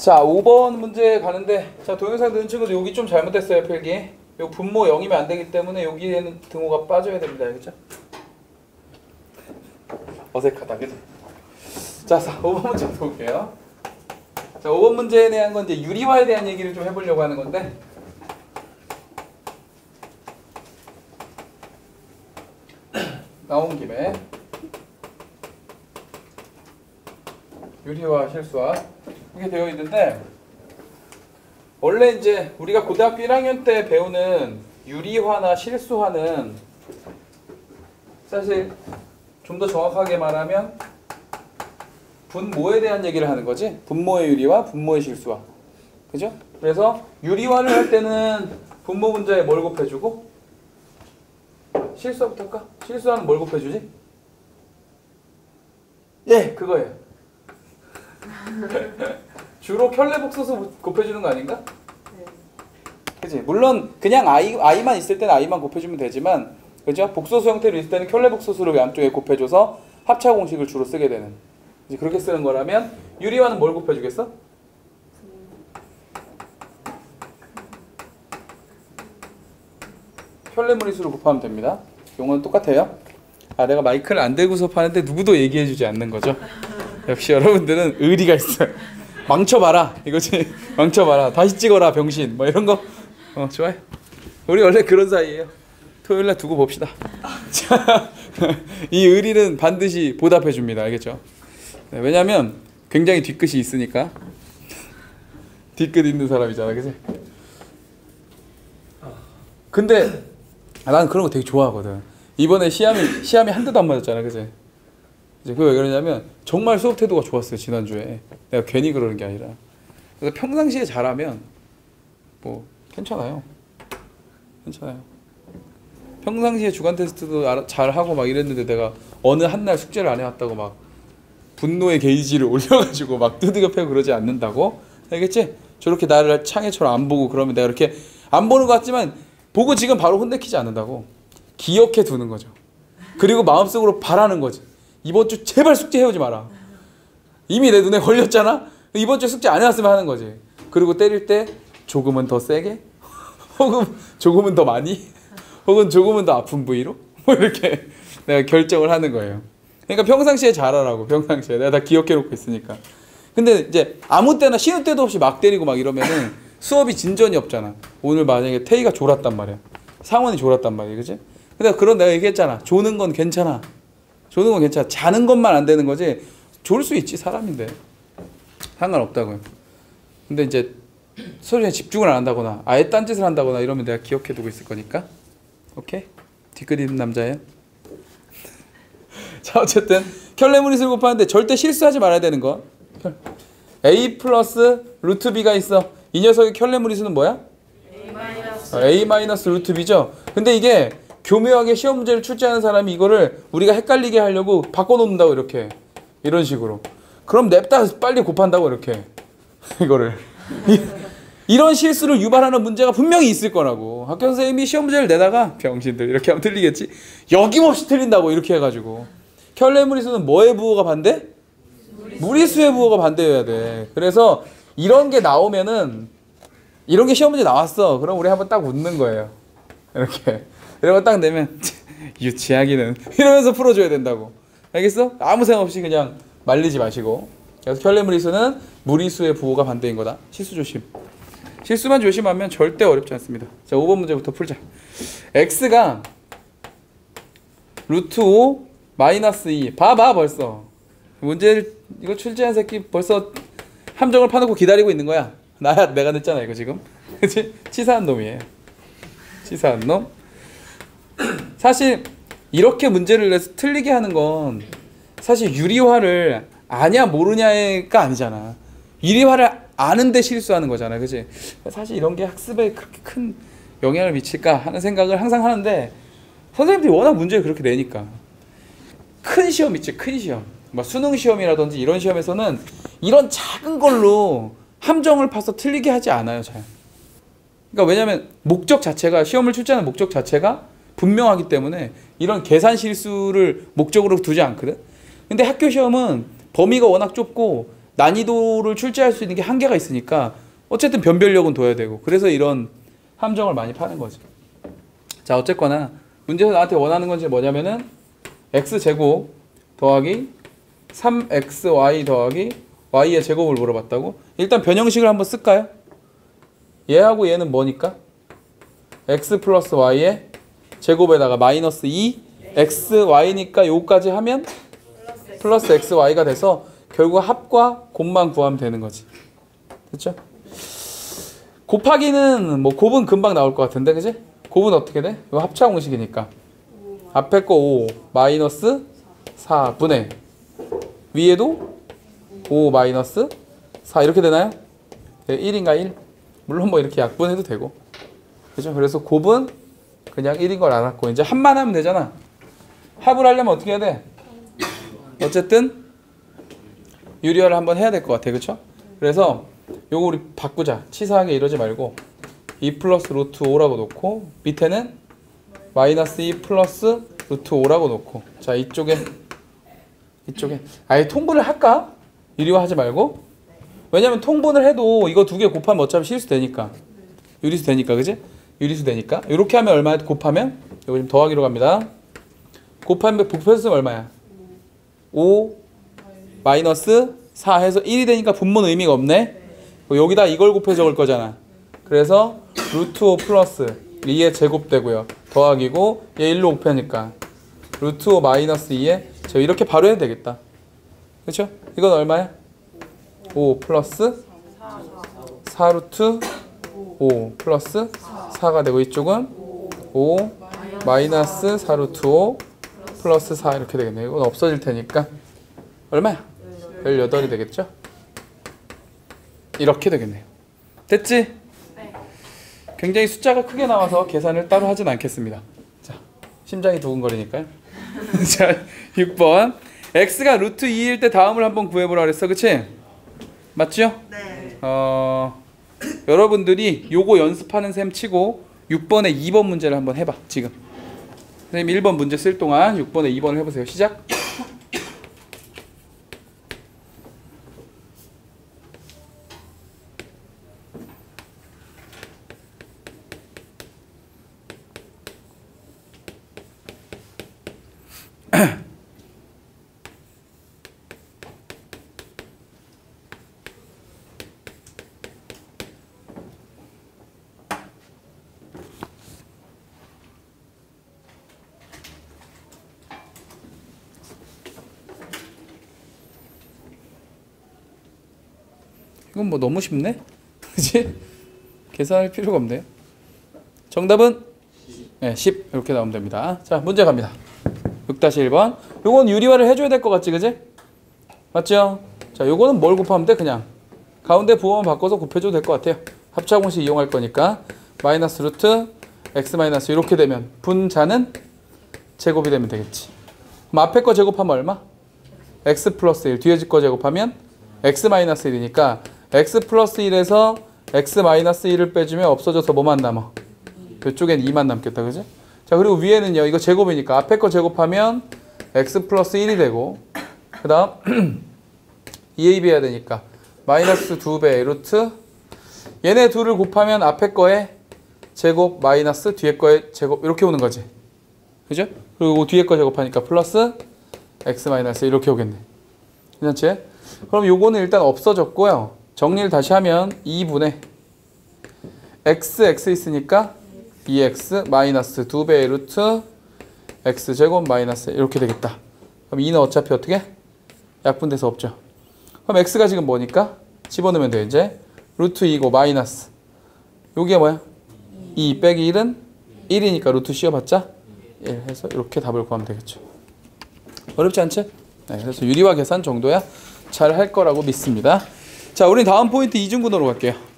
자, 5번 문제 가는데 자, 동영상 듣는 친구들 여기 좀 잘못됐어요, 필기. 요 분모 0이면 안 되기 때문에 여기에는 등호가 빠져야 됩니다. 알겠죠? 어색하다, 그죠? 자, 자, 5번 문제 볼게요. 자, 5번 문제에 대한 건 이제 유리화에 대한 얘기를 좀 해보려고 하는 건데 나온 김에 유리화 실수화 이게 되어 있는데 원래 이제 우리가 고등학교 1학년 때 배우는 유리화나 실수화는 사실 좀 더 정확하게 말하면 분모에 대한 얘기를 하는 거지 분모의 유리화, 분모의 실수화 그죠? 그래서 유리화를 할 때는 분모 분자에 뭘 곱해주고 실수화부터 할까? 실수화는 뭘 곱해주지? 예, 그거예요 주로 켤레복소수 곱해주는 거 아닌가? 그지? 물론 그냥 i i만 있을 때는 i만 곱해주면 되지만 그죠? 복소수 형태로 있을 때는 켤레복소수를 양쪽에 곱해줘서 합차 공식을 주로 쓰게 되는 이제 그렇게 쓰는 거라면 유리화는 뭘 곱해주겠어? 켤레무리수를 곱하면 됩니다. 용어는 똑같아요. 아 내가 마이크를 안 대고 수업하는데 누구도 얘기해주지 않는 거죠. 역시 여러분들은 의리가 있어요. 망쳐봐라 이거지. 망쳐봐라. 다시 찍어라 병신. 뭐 이런 거. 어 좋아요. 우리 원래 그런 사이예요. 토요일 날 두고 봅시다. 자, 이 의리는 반드시 보답해 줍니다. 알겠죠? 네, 왜냐면 굉장히 뒤끝이 있으니까. 뒤끝 있는 사람이잖아, 그지? 근데 아, 나는 그런 거 되게 좋아하거든. 이번에 시험이 시험이 한 대도 안 맞았잖아, 그지? 이제 그왜 그러냐면 정말 수업 태도가 좋았어요 지난 주에. 내가 괜히 그러는 게 아니라. 그래서 평상시에 잘하면 뭐 괜찮아요. 괜찮아요. 평상시에 주간 테스트도 잘 하고 막 이랬는데 내가 어느 한 날 숙제를 안 해왔다고 막 분노의 게이지를 올려가지고 막 두들겨 패고 그러지 않는다고 알겠지? 저렇게 나를 창해처럼 안 보고 그러면 내가 이렇게 안 보는 것 같지만 보고 지금 바로 혼내키지 않는다고 기억해 두는 거죠. 그리고 마음속으로 바라는 거지. 이번 주 제발 숙제 해오지 마라. 이미 내 눈에 걸렸잖아. 이번 주 숙제 안 해왔으면 하는 거지. 그리고 때릴 때 조금은 더 세게, 혹은 조금은 더 많이, 혹은 조금은 더 아픈 부위로 뭐 이렇게 내가 결정을 하는 거예요. 그러니까 평상시에 잘하라고 평상시에 내가 다 기억해 놓고 있으니까. 근데 이제 아무 때나 쉬는 때도 없이 막 때리고 막 이러면은 수업이 진전이 없잖아. 오늘 만약에 태희가 졸았단 말이야. 상원이 졸았단 말이야, 그지? 근데 그런 내가 얘기했잖아. 조는 건 괜찮아. 조는 건 괜찮아. 자는 것만 안 되는 거지. 졸 수 있지 사람인데 상관없다고요. 근데 이제 수업에 집중을 안 한다거나 아예 딴 짓을 한다거나 이러면 내가 기억해 두고 있을 거니까. 오케이? 뒤끝 남자예요. 자 어쨌든 켤레무리수를 곱하는데 절대 실수하지 말아야 되는 거. a 플러스 루트 b가 있어. 이 녀석의 켤레무리수는 뭐야? 어, a 마이너스 루트 b죠. 근데 이게 교묘하게 시험 문제를 출제하는 사람이 이거를 우리가 헷갈리게 하려고 바꿔놓는다고 이렇게 이런 식으로. 그럼 냅다 빨리 곱한다고 이렇게 이거를 이- 이런 실수를 유발하는 문제가 분명히 있을 거라고 학교 선생님이 시험 문제를 내다가 병신들 이렇게 하면 틀리겠지 여김없이 틀린다고 이렇게 해가지고 켤레 무리수는 뭐의 부호가 반대? 무리수의 부호가 반대여야 돼. 그래서 이런 게 나오면은 이런 게 시험 문제 나왔어. 그럼 우리 한번 딱 웃는 거예요. 이렇게 이러고 딱 내면 유치하기는 이러면서 풀어줘야 된다고. 알겠어? 아무 생각 없이 그냥 말리지 마시고. 그래서 켤레무리수는 무리수의 부호가 반대인 거다. 실수 조심. 실수만 조심하면 절대 어렵지 않습니다. 자, 5번 문제부터 풀자. x가 루트 5 마이너스 2. 봐봐 벌써. 문제를 이거 출제한 새끼 벌써 함정을 파놓고 기다리고 있는 거야. 나야 내가 냈잖아 이거 지금. 그치? 치사한 놈이에요. 치사한 놈. 사실 이렇게 문제를 내서 틀리게 하는 건 사실 유리화를 아냐 모르냐가 아니잖아. 유리화를 아는데 실수하는 거잖아. 그치? 사실 이런 게 학습에 그렇게 큰 영향을 미칠까 하는 생각을 항상 하는데 선생님들이 워낙 문제를 그렇게 내니까 큰 시험 있지 큰 시험 뭐 수능 시험이라든지 이런 시험에서는 이런 작은 걸로 함정을 파서 틀리게 하지 않아요 잘 그러니까 왜냐하면 목적 자체가 시험을 출제하는 목적 자체가 분명하기 때문에 이런 계산 실수를 목적으로 두지 않거든 근데 학교 시험은 범위가 워낙 좁고 난이도를 출제할 수 있는 게 한계가 있으니까 어쨌든 변별력은 둬야 되고 그래서 이런 함정을 많이 파는 거지. 자 어쨌거나 문제에서 나한테 원하는 건지 뭐냐면은 x 제곱 더하기 3xy 더하기 y의 제곱을 물어봤다고? 일단 변형식을 한번 쓸까요? 얘하고 얘는 뭐니까? x 플러스 y의 제곱에다가 마이너스 2 xy니까 요까지 하면 플러스 xy가 돼서 결국 합과 곱만 구하면 되는 거지. 됐죠? 곱하기는 뭐 곱은 금방 나올 것 같은데 그지? 곱은 어떻게 돼? 이거 합차 공식이니까 앞에 거 5 마이너스 4분의 위에도 5 마이너스 4 이렇게 되나요? 네, 1인가 1? 물론 뭐 이렇게 약분해도 되고 그죠? 그래서 곱은 그냥 1인 걸 알았고 이제 합만 하면 되잖아 합을 하려면 어떻게 해야 돼? 어쨌든 유리화를 한번 해야 될 것 같아 그쵸? 그래서 요거 우리 바꾸자 치사하게 이러지 말고 2 플러스 루트 5라고 놓고 밑에는 마이너스 2 플러스 루트 5라고 놓고 자 이쪽에 이쪽에 아예 통분을 할까? 유리화 하지 말고 왜냐면 통분을 해도 이거 두 개 곱하면 어차피 실수 되니까 유리수 되니까 그지? 유리수 되니까. 이렇게 하면 얼마 곱하면? 이거 지금 더하기로 갑니다. 곱하면 부패수는 얼마야? 5 마이너스 4 해서 1이 되니까 분모는 의미가 없네. 여기다 이걸 곱해 적을 거잖아. 그래서 루트 5 플러스 2의 제곱되고요. 더하기고 얘 1로 곱하니까 루트 5 마이너스 2에 저 이렇게 바로 해도 되겠다. 그렇죠? 이건 얼마야? 5 플러스 4 루트 5 플러스 4 가 되고 이쪽은 5 마이너스 4 루트 5 플러스 4 이렇게 되겠네요. 이건 없어질 테니까 얼마야? 18이 되겠죠? 이렇게 되겠네요. 됐지? 굉장히 숫자가 크게 나와서 계산을 따로 하진 않겠습니다. 자, 심장이 두근거리니까요. 자, 6번. x가 루트 2일 때 다음을 한번 구해보라 그랬어. 그치? 맞죠? 네. 어, 여러분들이 요거 연습하는 셈 치고 6번에 2번 문제를 한번 해봐 지금. 선생님 1번 문제 쓸 동안 6번에 2번을 해보세요. 시작 이건 뭐 너무 쉽네? 그지? 계산할 필요가 없네요 정답은? 네, 10 이렇게 나오면 됩니다. 자 문제 갑니다. 6-1번. 요건 유리화를 해줘야 될 것 같지 그지? 맞죠? 자 요거는 뭘 곱하면 돼 그냥? 가운데 부호만 바꿔서 곱해줘도 될 것 같아요. 합차 공식 이용할 거니까. 마이너스 루트 x 마이너스 이렇게 되면 분자는 제곱이 되면 되겠지. 그럼 앞에 거 제곱하면 얼마? x 플러스 1 뒤에 거 제곱하면 x 마이너스 1이니까 x 플러스 1에서 x 마이너스 1을 빼주면 없어져서 뭐만 남아? 이쪽엔 2만 남겠다 그죠? 자 그리고 위에는요 이거 제곱이니까 앞에 거 제곱하면 x 플러스 1이 되고 그 다음 2ab 해야 되니까 마이너스 2배 루트 얘네 둘을 곱하면 앞에 거에 제곱 마이너스 뒤에 거에 제곱 이렇게 오는 거지 그죠? 그리고 뒤에 거 제곱하니까 플러스 x 마이너스 이렇게 오겠네 괜찮지? 그럼 요거는 일단 없어졌고요 정리를 다시 하면 2분의 x, x 있으니까 2x 마이너스 2배의 루트 x 제곱 마이너스 이렇게 되겠다. 그럼 2는 어차피 어떻게? 약분돼서 없죠. 그럼 x가 지금 뭐니까? 집어넣으면 돼 이제. 루트 2고 마이너스. 여기가 뭐야? 2 빼기 1은 1이니까 루트 씌워봤자 1 해서 이렇게 답을 구하면 되겠죠. 어렵지 않지? 네, 그래서 유리화 계산 정도야 잘 할 거라고 믿습니다. 자, 우린 다음 포인트 이중 근호로 갈게요.